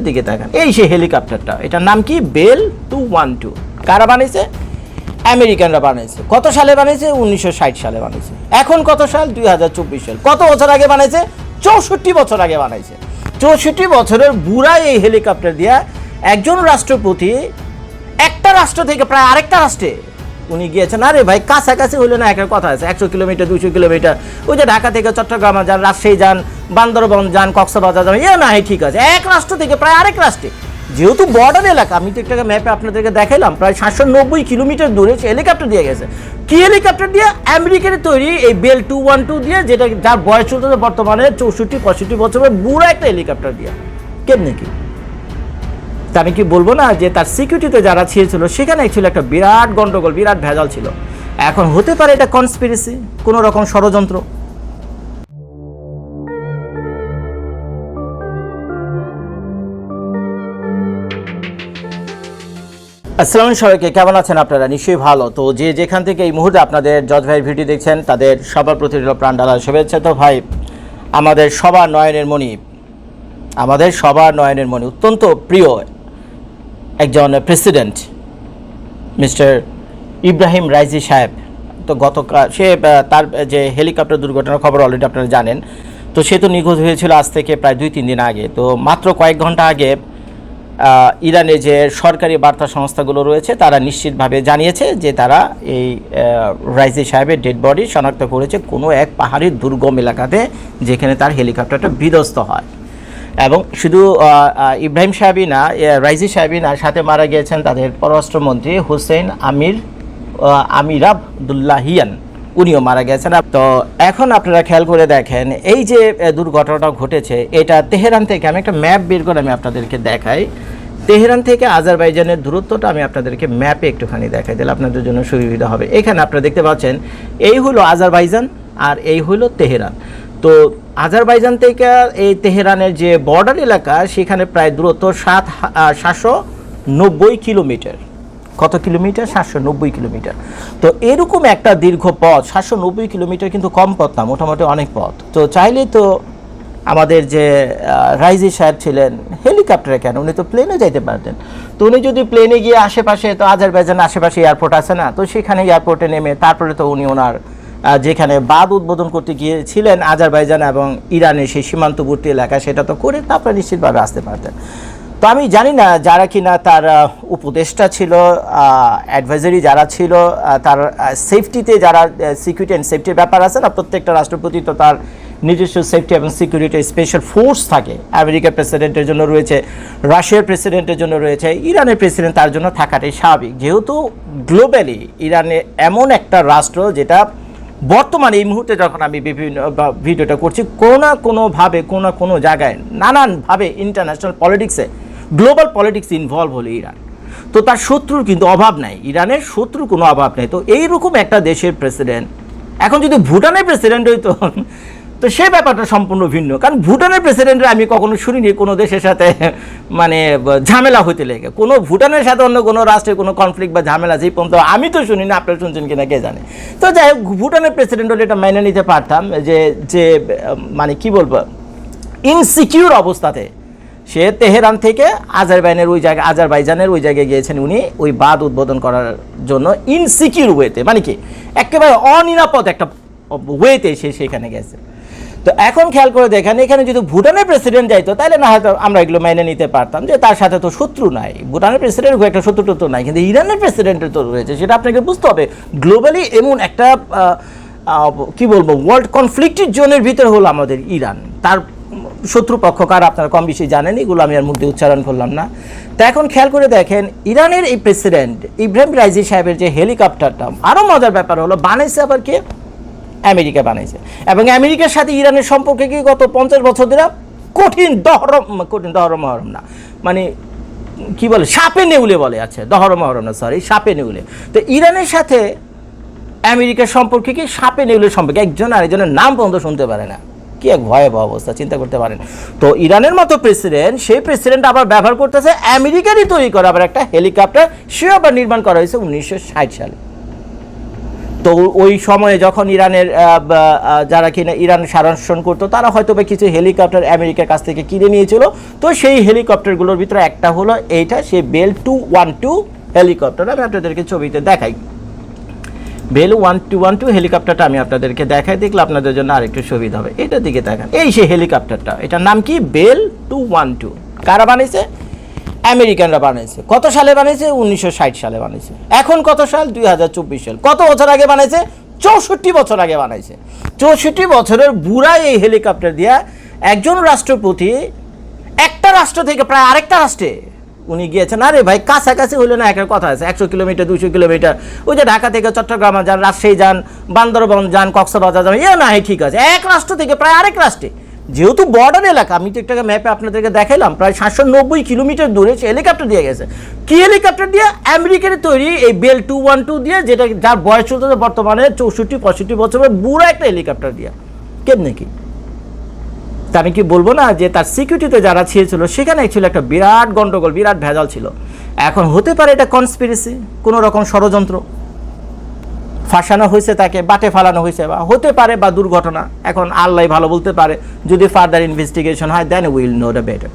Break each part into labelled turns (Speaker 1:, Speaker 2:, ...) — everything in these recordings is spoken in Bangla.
Speaker 1: দিকে তাকান। এই সেই হেলিকপ্টারটা, এটার নাম কি? Bell two one two. কারা বানিয়েছে? আমেরিকানরা বানিয়েছে। কত সালে বানিয়েছে? উনিশশো ষাট সালে বানিয়েছে। এখন কত সাল? দুই হাজার চব্বিশ সাল। কত বছর আগে বানিয়েছে? চৌষট্টি বছর আগে বানাইছে চৌষট্টি বছরের বুড়া এই হেলিকপ্টার দিয়া একজন রাষ্ট্রপতি, একটা রাষ্ট্র থেকে প্রায় আরেকটা রাষ্ট্রে উনি গিয়েছেন। আরে ভাই, কাছাকাছি হইলে না একটা কথা আছে, একশো কিলোমিটার দুশো কিলোমিটার। ওই যে ঢাকা থেকে চট্টগ্রাম যান, রাজশাহী যান, বান্দরবন যান, কক্সবাজার যান ইয়ে না ঠিক আছে। এক রাষ্ট্র থেকে প্রায় আরেক রাষ্ট্রে। যেহেতু বর্ডার এলাকা, আমি তো একটা ম্যাপে আপনাদেরকে দেখাইলাম, প্রায় সাতশো নব্বই কিলোমিটার দূরে সে হেলিকপ্টার দিয়ে গেছে। কি হেলিকপ্টার দিয়ে? আমেরিকার তৈরি এই বেল টু ওয়ান টু দিয়ে, যেটা যার বয়স চলতেছে বর্তমানে চৌষট্টি, পঁয়ষট্টি বছরের বুড়ো একটা হেলিকপ্টার দিয়ে। কেমনি কি? তা আমি কি বলব না যে তার সিকিউরিটিতে যারা ছিল সেখানে ছিল একটা বিরাট গন্ডগোল, বিরাট ভেজাল ছিল। এখন হতে পারে এটা কনস্পিরেসি কোনো রকম ষড়যন্ত্র। আসসালামু সবাইকে, কেমন আছেন আপনারা? নিশ্চয়ই ভালো। তো যে যেখান থেকে এই মুহূর্তে আপনাদের জজ ভাইয়ের ভিডিও দেখছেন, তাদের সবার প্রতি প্রাণ ডালার শুভেচ্ছা। তো ভাই, আমাদের সবার নয়নের মণি, আমাদের সবার নয়নের মণি, অত্যন্ত প্রিয় একজন প্রেসিডেন্ট মিস্টার ইব্রাহিম রাইজি সাহেব। তো গতকাল সে তার যে হেলিকপ্টার দুর্ঘটনার খবর অলরেডি আপনারা জানেন। তো সে তো নিখোঁজ হয়েছিল আজ থেকে প্রায় দুই তিন দিন আগে। তো মাত্র কয়েক ঘণ্টা আগে ইরানে যে সরকারি বার্তা সংস্থাগুলো রয়েছে, তারা নিশ্চিতভাবে জানিয়েছে যে তারা এই রাইজি সাহেবের ডেড বডি শনাক্ত করেছে কোনো এক পাহাড়ি দুর্গম এলাকাতে, যেখানে তার হেলিকপ্টারটা বিধ্বস্ত হয়। এবং শুধু ইব্রাহিম সাহেবই না রাইজি সাহেবই না, সাথে মারা গিয়েছেন তাদের পররাষ্ট্রমন্ত্রী হুসেন আমির আমির আবদুল্লাহিয়ান। উনিও মারা গেছেন। তো এখন আপনারা খেয়াল করে দেখেন, এই যে দুর্ঘটনাটা ঘটেছে, এটা তেহরান থেকে, আমি একটা ম্যাপ বের করে আমি আপনাদেরকে দেখাই। তেহরান থেকে আজারবাইজানের দূরত্বটা আমি আপনাদেরকে ম্যাপে একটুখানি দেখাই দিলে আপনাদের জন্য সুবিধা হবে। এখানে আপনারা দেখতে পাচ্ছেন, এই হলো আজারবাইজান আর এই হলো তেহরান। তো আজারবাইজান থেকে এই তেহরানের যে বর্ডার এলাকা, সেখানে প্রায় দূরত্ব সাত সাতশো নব্বই কিলোমিটার। কত কিলোমিটার? সাতশো নব্বই কিলোমিটার। তো এরকম একটা দীর্ঘ পথ, সাতশো নব্বই কিলোমিটার কিন্তু কম পথ না, মোটামুটি অনেক পথ। তো চাইলে তো আমাদের যে রাইজি সাহেব ছিলেন, হেলিকপ্টারে কেন? উনি তো প্লেনে যাইতে পারতেন। তো উনি যদি প্লেনে গিয়ে আশেপাশে, তো আজারবাইজান আশেপাশে এয়ারপোর্ট আছে না, তো সেখানে এয়ারপোর্টে নেমে, তারপরে তো উনি ওনার যেখানে বাদ উদ্বোধন করতে গিয়েছিলেন আজারবাইজান এবং ইরানের সেই সীমান্তবর্তী এলাকা সেটা তো করে তারপরে নিশ্চিতভাবে আসতে পারতেন। তো আমি জানি না যারা কিনা তার উপদেষ্টা ছিল অ্যাডভাইজারি যারা ছিল তার সেফটিতে যারা সিকিউরিটি অ্যান্ড সেফটির ব্যাপার আছে না, প্রত্যেকটা রাষ্ট্রপতি তো তার নিজস্ব সেফটি এবং সিকিউরিটি স্পেশাল ফোর্স থাকে। আমেরিকার প্রেসিডেন্টের জন্য রয়েছে, রাশিয়ার প্রেসিডেন্টের জন্য রয়েছে, ইরানের প্রেসিডেন্ট তার জন্য থাকাটাই স্বাভাবিক। যেহেতু গ্লোবালি ইরানে এমন একটা রাষ্ট্র যেটা বর্তমানে এই মুহূর্তে যখন আমি বিভিন্ন ভিডিওটা করছি, কোনো না কোনোভাবে, কোনো না কোনো জায়গায়, নানানভাবে ইন্টারন্যাশনাল পলিটিক্সে গ্লোবাল পলিটিক্স ইনভলভ হলো ইরান। তো তার শত্রুর কিন্তু অভাব নাই। ইরানের শত্রুর কোনো অভাব নেই। তো এইরকম একটা দেশের প্রেসিডেন্ট এখন যদি ভুটানের প্রেসিডেন্ট হইতো তো সে ব্যাপারটা সম্পূর্ণ ভিন্ন। কারণ ভুটানের প্রেসিডেন্টের আমি কখনো শুনিনি কোনো দেশের সাথে মানে ঝামেলা হতে লেগে। কোনো ভুটানের সাথে অন্য কোনো রাষ্ট্রের কোনো কনফ্লিক্ট বা ঝামেলা যেই পর্যন্ত আমি তো শুনি না, আপনারা শুনছেন কিনা কে জানে। তো যাই হোক, ভুটানের প্রেসিডেন্ট হলে এটা মেনে নিতে পারতাম যে যে মানে কি বলব ইনসিকিউর অবস্থাতে সে তেহরান থেকে আজারবাইনের ওই জায়গায় আজারবাইজানের ওই জায়গায় গিয়েছেন উনি ওই বাদ উদ্বোধন করার জন্য ইনসিকিউর ওয়েতে মানে কি? একেবারে অনিরাপদ একটা ওয়েতে সে সেখানে গেছে। তো এখন খেয়াল করে দেখেন, এখানে যদি ভুটানের প্রেসিডেন্ট যাইতো তাহলে না হয়তো আমরা এগুলো মেনে নিতে পারতাম যে তার সাথে তো শত্রু নাই। ভুটানের প্রেসিডেন্ট খুব একটা শত্রু তো নাই, কিন্তু ইরানের প্রেসিডেন্টের তো রয়েছে, সেটা আপনাকে বুঝতে হবে। গ্লোবালি এমন একটা কি বলব ওয়ার্ল্ড কনফ্লিক্টের জোনের ভিতরে হলো আমাদের ইরান। তার শত্রুপক্ষ কার আপনারা কম বেশি জানেন, এগুলো আমি আর মুখ উচ্চারণ করলাম না। তো এখন খেয়াল করে দেখেন, ইরানের এই প্রেসিডেন্ট ইব্রাহিম রাইজি সাহেবের যে হেলিকপ্টারটা আরও মজার ব্যাপার হলো বানাইছে আবার কে? আমেরিকা বানাইছে। এবং আমেরিকার সাথে ইরানের সম্পর্কে কি গত পঞ্চাশ বছর ধরে কঠিন দহরম কঠিন দহরম মহরম না মানে কি বলে, সাপে নেউলে বলে আছে, দহরম মহরম না সরি সাপে নেউলে। তো ইরানের সাথে আমেরিকার সম্পর্কে কি সাপে নেউলের সম্পর্কে একজন আরেকজনের নাম পর্যন্ত শুনতে পারে না? কি এক ভয়াবহ অবস্থা, চিন্তা করতে পারেন। তো ইরানের মতো প্রেসিডেন্ট, সেই প্রেসিডেন্ট আবার ব্যবহার করতেছে আমেরিকারই তৈরি করা আবার একটা হেলিকপ্টার সে আবার নির্মাণ করা হয়েছে উনিশশো ষাট সালে। তো ওই সময়ে যখন ইরানের যারা কিনা ইরান শাসন করতো, তারা হয়তো বা কিছু হেলিকপ্টার আমেরিকার কাছ থেকে কিনে নিয়েছিল। তো সেই হেলিকপ্টারগুলোর ভিতরে একটা হলো এইটা, সে Bell two one two helicopter. আমি আপনাদেরকে ছবিতে দেখাই। Bell one two one two হেলিকপ্টারটা আমি আপনাদেরকে দেখাই, দেখলে আপনাদের জন্য আরেকটু সুবিধা হবে। এটার দিকে দেখান এই সেই হেলিকপ্টারটা, এটার নাম কি? বেল টু ওয়ান টু কারা বানিয়েছে আমেরিকানরা বানিয়েছে কত সালে বানিয়েছে উনিশশো ষাট সালে বানিয়েছে এখন কত সাল? দুই সাল। কত বছর আগে বানিয়েছে চৌষট্টি বছর আগে বানাইছে। চৌষট্টি বছরের বুড়া এই হেলিকপ্টার দিয়া একজন রাষ্ট্রপতি, একটা রাষ্ট্র থেকে প্রায় আরেকটা রাষ্ট্রে, উনি গিয়েছেন। আরে ভাই, কাছাকাছি হইলে না একটা কথা আছে। একশো কিলোমিটার দুশো কিলোমিটার। ওই যে ঢাকা থেকে চট্টগ্রামে যান, রাজশাহী যান, বান্দরবন যান, কক্সবাজার যান, এ না ঠিক আছে। এক রাষ্ট্র থেকে প্রায় আরেক রাষ্ট্রে। যেহেতু বর্ডার এলাকা, আমি তো একটা ম্যাপে আপনাদেরকে দেখাইলাম, প্রায় সাতশো নব্বই কিলোমিটার দূরে সে হেলিকপ্টার দিয়ে গেছে। কি হেলিকপ্টার দিয়ে? আমেরিকার তৈরি এই বেল টু ওয়ান টু দিয়ে, যেটা যার বয়স চলতেছে বর্তমানে চৌষট্টি, পঁয়ষট্টি বছরের বুড়ো একটা হেলিকপ্টার দিয়ে। কেমনে কি? তা আমি কি বলব না যে তার সিকিউরিটিতে যারা ছিল সেখানে ছিল একটা বিরাট গন্ডগোল, বিরাট ভেজাল ছিল। এখন হতে পারে এটা কনস্পিরেসি কোনো রকম ষড়যন্ত্র। ফাঁসানো হয়েছে তাকে, বাটে ফালানো হয়েছে বা হতে পারে বা দুর্ঘটনা। এখন আল্লাহ ভালো বলতে পারে, যদি ফার্দার ইনভেস্টিগেশন হয় then will know the better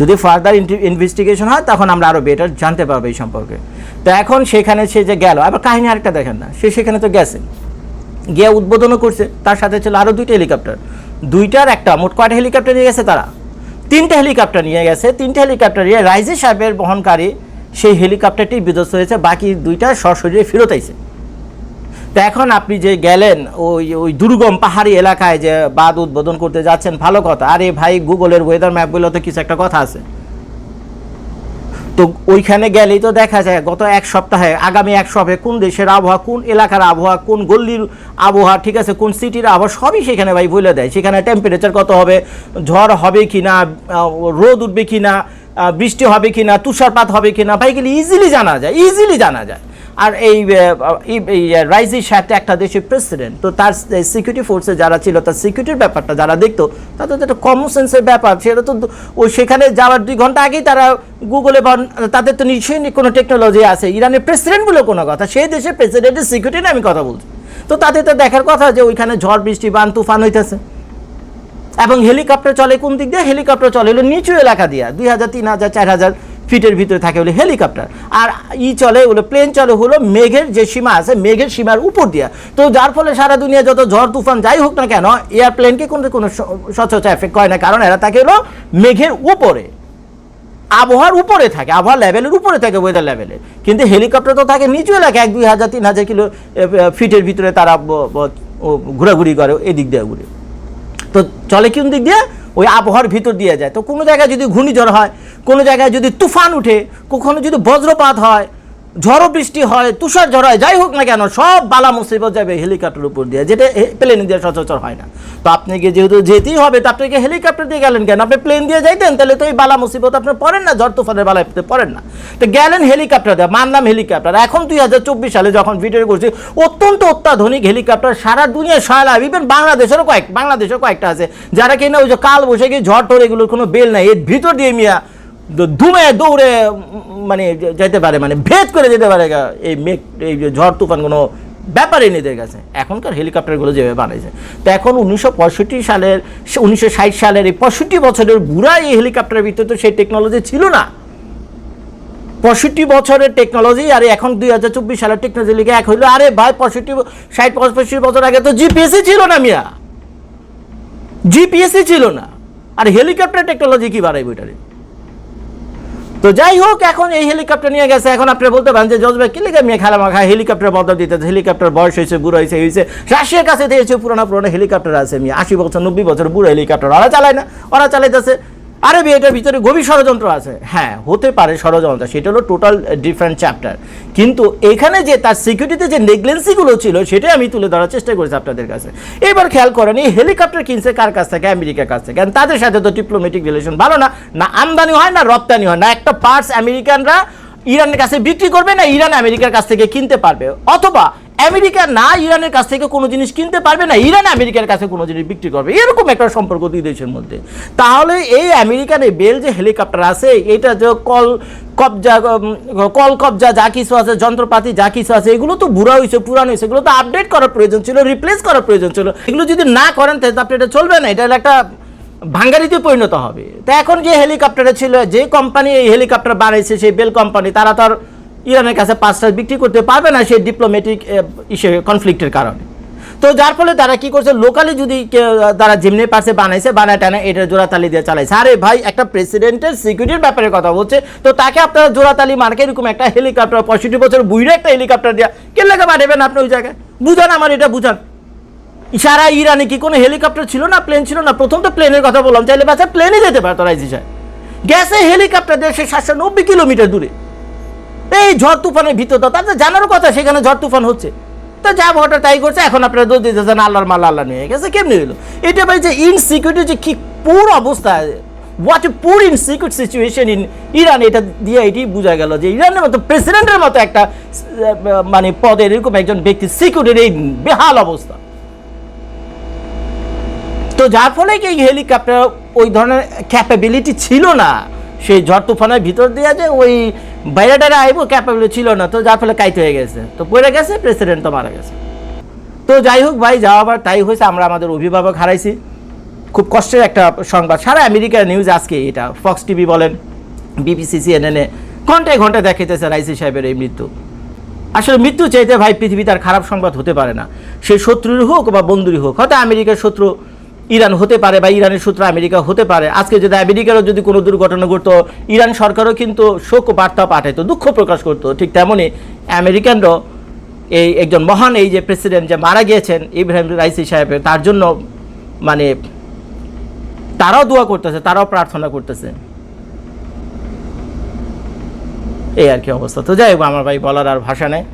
Speaker 1: যদি ফার্দার ইনভেস্টিগেশন হয়, তখন আমরা আরও বেটার জানতে পারব এই সম্পর্কে। তো এখন সেখানে সে যে গেল, আবার কাহিনী আরেকটা দেখেন না, সে সেখানে তো গেছে। গিয়ে উদ্বোধনও করছে, তার সাথে ছিল আরও দুইটা হেলিকপ্টার দুইটার একটা, মোট কয়টা হেলিকপ্টার নিয়ে গেছে তারা? তিনটা হেলিকপ্টার নিয়ে গেছে, তিনটা হেলিকপ্টার নিয়ে রাইজে সাহেবের বহনকারী সেই হেলিকপ্টারটি বিধ্বস্ত হয়েছে, বাকি দুইটা সশরীরে ফেরত আইছে। তো এখন আপনি যে গেলেন, ওই ওই দুর্গম পাহাড়ি এলাকায় যে বাদ উদ্বোধন করতে যাচ্ছেন, ভালো কথা। আরে ভাই, গুগলের ওয়েদার ম্যাপগুলোতে কিছু একটা কথা আছে। তো ওইখানে গেলেই তো দেখা যায়, গত এক সপ্তাহে, আগামী এক সপ্তাহে কোন দেশের আবহাওয়া, কোন এলাকার আবহাওয়া, কোন গল্লির আবহাওয়া, ঠিক আছে, কোন সিটির আবহাওয়া, সবই সেখানে ভাই বলে দেয় সেখানে টেম্পারেচার কত হবে, ঝড় হবে কি না রোদ উঠবে কি না বৃষ্টি হবে কি না তুষারপাত হবে কি না ভাই, এগুলি ইজিলি জানা যায় ইজিলি জানা যায়। আর এই রাইজির সাথে একটা দেশের প্রেসিডেন্ট তো তার সিকিউরিটি ফোর্সে যারা ছিল, তার সিকিউরিটির ব্যাপারটা যারা দেখতো, তাদের তো একটা কমন সেন্সের ব্যাপার। সেটা তো ওই সেখানে যাওয়ার দুই ঘণ্টা আগেই তারা গুগলে বা তাদের তো নিশ্চয়ই কোনো টেকনোলজি আছে। ইরানের প্রেসিডেন্ট বলে কোনো কথা, সেই দেশের প্রেসিডেন্টের সিকিউরিটি আমি কথা বলছি। তো তাদের তো দেখার কথা যে ওইখানে ঝড়, বৃষ্টি, বান, তুফান হইতেছে। এবং হেলিকপ্টার চলে কোন দিক দিয়ে? হেলিকপ্টার চলে হলো নিচু এলাকা দিয়া, দুই হাজার, তিন হাজার, চার হাজার। ফিটের ভিতরে থাকে হলো হেলিকপ্টার। আর ই চলে হলো প্লেন চলে হলো মেঘের যে সীমা আছে, মেঘের সীমার উপর দিয়া। তো যার ফলে সারা দুনিয়া যত ঝড়, তুফান যাই হোক না কেন, এয়ারপ্লেনকে কোনো কোনো সচরাচর এফেক্ট করে না। কারণ এরা থাকে হলো মেঘের উপরে। আবহাওয়ার উপরে থাকে আবহাওয়া লেভেলের উপরে থাকে ওয়েদার লেভেলে কিন্তু হেলিকপ্টার তো থাকে নিচু এলাকা এক, দুই হাজার, তিন হাজার কিলো ফিটের ভিতরে তারা ঘোরাঘুরি করে এদিক দিয়ে ঘুরে তো চলে কোন দিক দিয়ে? ওই আবহাওয়ার ভিতর দিয়ে যায়। তো কোনো জায়গায় যদি ঘূর্ণিঝড় হয় কোনো জায়গায় যদি তুফান উঠে, কখনো যদি বজ্রপাত হয়, ঝড়ো বৃষ্টি হয়, তুষার ঝড় হয়, যাই হোক না কেন, সব বালা মুসিবত যাবে হেলিকপ্টার উপর দিয়ে, যেটা প্লেন দিয়ে সচরাচর হয় না। তো আপনি গিয়ে যেহেতু যেতেই হবে, তো আপনাকে হেলিকপ্টার দিয়ে গেলেন কেন? আপনি প্লেন দিয়ে যাইতেন, তাহলে তো এই বালা মুসিবত আপনি পড়েন না, ঝড় তুফানের আপনি পড়েন না। তো গেলেন হেলিকপ্টার দিয়ে মানলাম হেলিকপ্টার। এখন দুই হাজার চব্বিশ সালে যখন ভিডিও করছি, অত্যন্ত অত্যাধুনিক হেলিকপ্টার, সারা দুনিয়ায় সারা ইভেন বাংলাদেশেরও কয়েক বাংলাদেশের কয়েকটা আছে, যারা কিনা ওই যে কাল বসে গিয়ে ঝড় টড় এগুলোর কোনো বেল নাই। এর ভিতর দিয়ে মিয়া ধুমে দৌড়ে মানে যেতে পারে মানে ভেদ করে যেতে পারে এই মেঘ, এই ঝড়, তুফান কোনো ব্যাপারে এদের কাছে। এখনকার হেলিকপ্টারগুলো যেভাবে বানাইছে। তো এখন উনিশশো পঁয়ষট্টি সালের উনিশশো ষাট সালের এই পঁয়ষট্টি বছরের বুড়া এই হেলিকপ্টারের ভিতরে তো সেই টেকনোলজি ছিল না। পঁয়ষট্টি বছরের টেকনোলজি আর এখন দুই হাজার চব্বিশ সালের টেকনোলজি লিখে এক হইল, আরে ভাই, পঁয়ষট্টি ষাট, পঁয়ষট্টি বছর আগে তো জিপিএসই ছিল না মিয়া। জিপিএসই ছিল না। আর হেলিকপ্টার টেকনোলজি কি বাড়াই বইটারে তো যাই হোক, এখন এই হেলিকপ্টার নিয়ে গেছে। এখন আপনি বলতে পারেন যে জজবে কি লিখে মেয়ে খেলা মাখা হেলিকপ্টার বদল দিতে হেলিকপ্টার বয়স হয়েছে, বুড়ো হয়েছে হয়েছে। রাশিয়ার কাছে দিয়েছে পুরোনো পুরোনো হেলিকপ্টার আছে মেয়ে আশি বছর, নব্বই বছর বুড়ো হেলিকপ্টার। ওরা চালায় না, ওরা চালাইতেছে। আরে এটার ভিতরে গভীর ষড়যন্ত্র আছে। হ্যাঁ হতে পারে ষড়যন্ত্র, সেটা হলো টোটাল ডিফারেন্ট চ্যাপ্টার কিন্তু এখানে যে তার সিকিউরিটিতে যে নেগলেন্সিগুলো ছিল, সেটাই আমি তুলে ধরার চেষ্টা করেছি আপনাদের কাছে। এবার খেয়াল করেন, এই হেলিকপ্টার কিনছে কার কাছ থেকে? আমেরিকার কাছ থেকে। কারণ তাদের সাথে তো ডিপ্লোমেটিক রিলেশন ভালো না। না আমদানি হয়, না রপ্তানি হয়। না একটা পার্টস আমেরিকানরা ইরানের কাছে বিক্রি করবে, না ইরান আমেরিকার কাছ থেকে কিনতে পারবে। অথবা আমেরিকা না ইরানের কাছ থেকে কোনো জিনিস কিনতে পারবে না, ইরান আমেরিকার কাছে কোনো জিনিস বিক্রি করবে। এরকম একটা সম্পর্ক দুই দেশের মধ্যে। তাহলে এই আমেরিকার এই বেল যে হেলিকপ্টার আছে, এটা যে কল কবজা কল কবজা যা কিছু আছে, যন্ত্রপাতি যা কিছু আছে, এগুলো তো বুড়া হয়েছে পুরানো হয়েছে এগুলো তো আপডেট করার প্রয়োজন ছিল রিপ্লেস করার প্রয়োজন ছিল। এগুলো যদি না করেন, তাহলে আপনি এটা চলবে না, এটা একটা ভাঙ্গারিতে পরিণত হবে। তো এখন যে হেলিকপ্টারে ছিল, যে কোম্পানি এই হেলিকপ্টার বানাইছে, সেই বেল কোম্পানি তারা তো আর ইরানের কাছে পাঁচটা বিক্রি করতে পারবে না সেই ডিপ্লোম্যাটিক ইসে কনফ্লিক্টের কারণে। তো যার ফলে তারা কি করছে? লোকালি যদি তারা যেমনি পাশে বানাইছে, বানায় টানা, এটা জোড়াতালি দিয়ে চালাইছে। আরে ভাই, একটা প্রেসিডেন্টের সিকিউরিটির ব্যাপারে কথা বলছে। তো তাকে আপনারা জোড়াতালি মার্কে এরকম একটা হেলিকপ্টার পঁয়ষট্টি বছর বুইরে একটা হেলিকপ্টার দেওয়া কে লেগে পাঠাবেন আপনি ওই জায়গায়? বুঝান আমার এটা, বুঝান। সারা ইরানে কি কোনো হেলিকপ্টার ছিল না প্লেন ছিল না? প্রথম তো প্লেনের কথা বললাম, চাইলে বাচ্চা প্লেনে যেতে পারতো রাইজি সাহেব গ্যাসে হেলিকপ্টার দিয়ে সে সাতশো নব্বই কিলোমিটার দূরে। এই ঝড় তুফানের ভিতর তো তাদের জানারও কথা, সেখানে ঝড় তুফান হচ্ছে। তো যা ভোটা তাই করছে, এখন আপনারা দোষ দিতেছেন আল্লাহর মাল আল্লাহ নিয়ে গেছে, কেমনি হলো? এটা ভাই যে ইনসিকিউরিটি যে কি পুর অবস্থা হোয়াট এ পুর ইনসিকিউর সিচুয়েশন ইন ইরান এটা দিয়ে এটি বোঝা গেল যে ইরানের মতো প্রেসিডেন্টের মতো একটা মানে পদের এরকম একজন ব্যক্তি সিকিউরিটির এই বেহাল অবস্থা। তো যার ফলে কি হেলিকপ্টার ওই ধরনের ক্যাপাবিলিটি ছিল না। সেই ঝড় তুফানের ভিতর দিয়ে যে ওই বাইরে টাইরে আইব ক্যাপাবিলিটি ছিল না, তো যার ফলে কাইতে হয়ে গেছে। তো পড়ে গেছে প্রেসিডেন্ট তো মারা গেছে। তো যাই হোক ভাই যাওয়া আবার তাই হয়েছে, আমরা আমাদের অভিভাবক হারাইছি। খুব কষ্টের একটা সংবাদ। সারা আমেরিকার নিউজ আজকে এটা। ফক্স টিভি বলেন বিবিসি সিএনএনে ঘন্টায় ঘন্টায় দেখাইতেছে রাইসি সাহেবের এই মৃত্যু। আসলে মৃত্যু চাইতে ভাই পৃথিবী তার খারাপ সংবাদ হতে পারে না। সে শত্রুর হোক বা বন্ধুরই হোক, হয়তো আমেরিকার শত্রু ইরান হতে পারে বা ইরানের শত্রু আমেরিকা হতে পারে। আজকে যদি আমেরিকারও যদি কোনো দুর্ঘটনা ঘটতো, ইরান সরকারও কিন্তু শোক বার্তা পাঠাইতো, দুঃখ প্রকাশ করতো। ঠিক তেমনই আমেরিকানরাও এই একজন মহান এই যে প্রেসিডেন্ট যে মারা গিয়েছেন, ইব্রাহিম রাইসি সাহেবের তার জন্য মানে তারাও দোয়া করতেছে, তারাও প্রার্থনা করতেছে। এই আর কি অবস্থা। তো যাই হোক, আমার ভাই বলার আর ভাষা নেই।